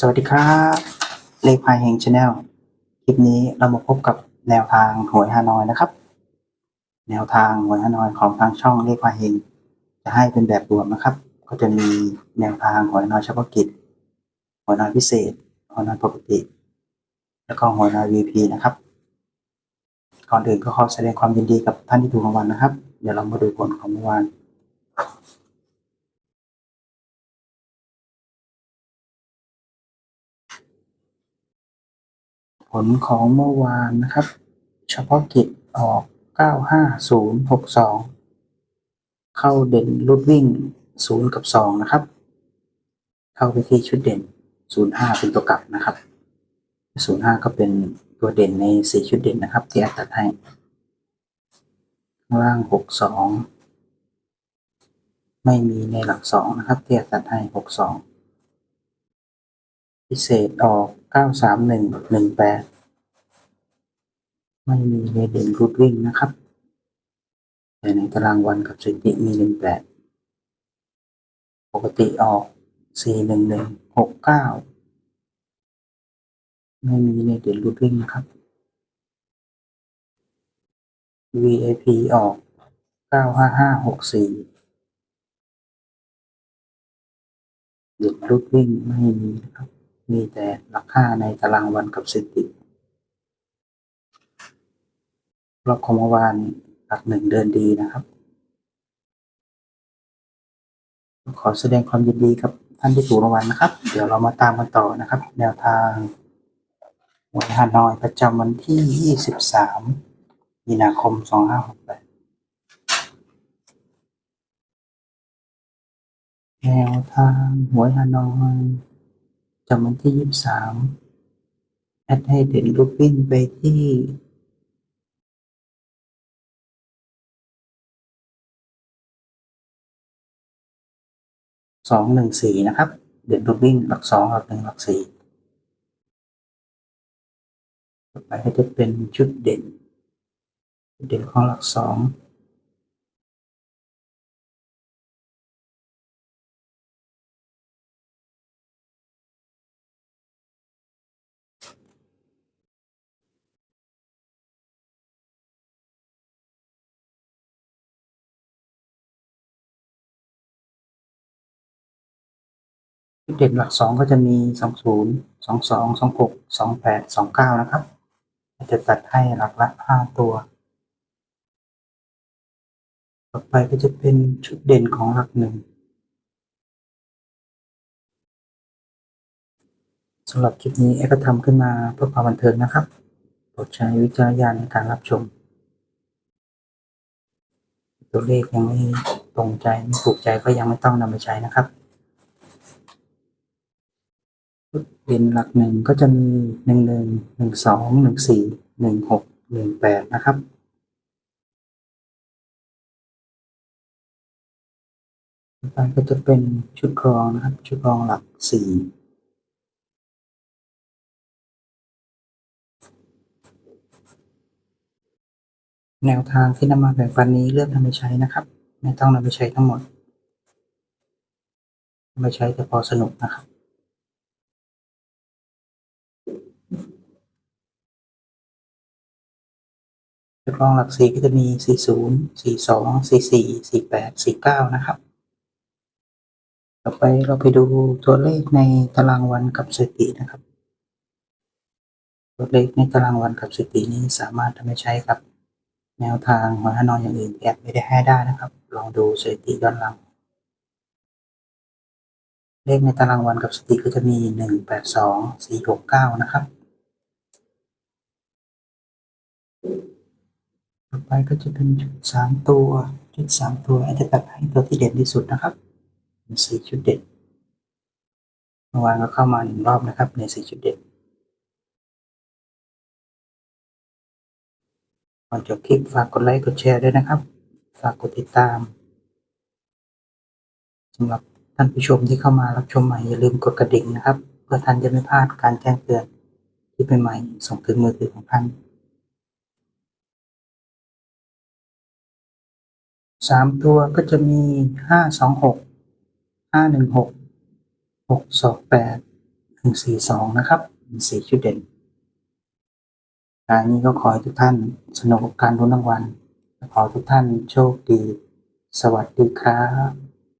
สวัสดีครับ เลขพายเฮงชาแนลคลิปนี้เรามาพบกับแนวทางหวยฮานอยนะครับ แนวทางหวยฮานอยของทางช่องเลขพายเฮงจะให้เป็นแบบรวมนะครับ ก็จะมีแนวทางหวยฮานอยเฉพาะกิจหวยฮานอยพิเศษหวยฮานอยปกติ แล้วก็หวยฮานอย VP นะครับ ก่อนอื่นก็ขอแสดงความยินดีกับท่านที่ถูกรางวัลนะครับ เดี๋ยวเรามาดูผลของเมื่อวาน ลของเมื่อวานนะครับ เฉพาะกิจออก 95062 เข้าเด่นรุดวิ่ง 0 กับ 2 นะครับ เข้าไปที่ชุดเด่น 05 เป็นตัวกลับนะครับ 05 ก็เป็นตัวเด่นใน 4 ชุดเด่นนะครับ ที่อดตัดให้ข้างล่าง 62 ไม่มีในหลัก 2 นะครับที่อดตัดให้ 62 พิเศษออก93118ไม่มีในเด่นรูดวิ่งนะครับ แต่ในตารางวันกับสถิติมี18ปกติออก41169ไม่มีในเด่นรูดวิ่งนะครับ VIP ออก95564เด่นรูดวิ่งไม่มีนะครับ มีแต่หลักห้าในตารางวันกับสถิติรอบของเมื่อวานหลักหนึ่งเดินดีนะครับ ขอแสดงความยินดีกับท่านที่ถูกรางวัลนะครับ เดี๋ยวเรามาตามกันต่อนะครับ แนวทางหวยฮานอยประจำวันที่ 23 มีนาคม 2568แนวทางหวยฮานอย จำวันที่23แอดให้เด่นลูกวิ่งไปที่สองหนึ่งสี่นะครับ เด่นรูปวิ่งหลักสองหลักหนึ่งหลักสี่ต่อไปก็จะเป็นชุดเด่น เด่นของหลักสอง ชุดเด่นหลักสองก็จะมีสองศูนย์สองสองสองหกสองแปดสองเก้านะครับ จะตัดให้หลักละห้าตัว ต่อไปก็จะเป็นชุดเด่นของหลักหนึ่งสำหรับคลิปนี้แอก็ทำขึ้นมาเพื่อความบันเทิงนะครับโปรดใช้วิจารณญาณในการรับชม ตัวเลขยังไม่ตรงใจไม่ถูกใจก็ยังไม่ต้องนำไปใช้นะครับ เด่นหลักหนึ่งก็จะมีหนึ่งหนึ่งหนึ่งสองหนึ่งสี่หนึ่งหกหนึ่งแปดนะครับต่อไปก็จะเป็นชุดกรองนะครับ ชุดกรองหลักสี่แนวทางที่นำมาแบ่งปันนี้เลือกนำไปใช้นะครับ ไม่ต้องนำไปใช้ทั้งหมดนำไปใช้แต่พอสนุกนะครับ ชุดรองหลักสี่ก็จะมีสี่ศูนย์สี่สองสี่สี่สี่แปดสี่เก้านะครับ ต่อไปเราไปดูตัวเลขในตารางวันกับสถิตินะครับ ตัวเลขในตารางวันกับสถิตินี้สามารถทำให้ใช้กับ แนวทางหวยฮานอยอย่างอื่นแอบไม่ได้ให้ได้นะครับ ลองดูสถิติย้อนหลัง เลขในตารางวันกับสถิติก็จะมีหนึ่งแปดสองสี่หกเก้านะครับ ต่อ ไปก็จะเป็นชุดสามตัวชุดสามตัวอาจจะตัดให้ตัวที่เด่นที่สุดนะครับเป็นสี่ชุดเด่นเมื่อวานก็เข้ามาหนึ่งรอบนะครับ ในสี่ชุดเด่นก่อนจบคลิปฝากกดไลค์กดแชร์ด้วยนะครับ ฝากกดติดตามสำหรับท่านผู้ชมที่เข้ามารับชมใหม่อย่าลืมกดกระดิ่งนะครับ เพื่อท่านจะไม่พลาดการแจ้งเตือนที่เป็นใหม่ส่งถึงมือถือของท่าน สามตัวก็จะมีห้าสองหกห้าหนึ่งหกหกสองแปดหนึ่งสี่สองนะครับมีสี่ชุดเด่นรายนี้ก็ขอให้ทุกท่านสนุกกับการรุ้นรางวัลขอทุกท่านโชคดี สวัสดีครับ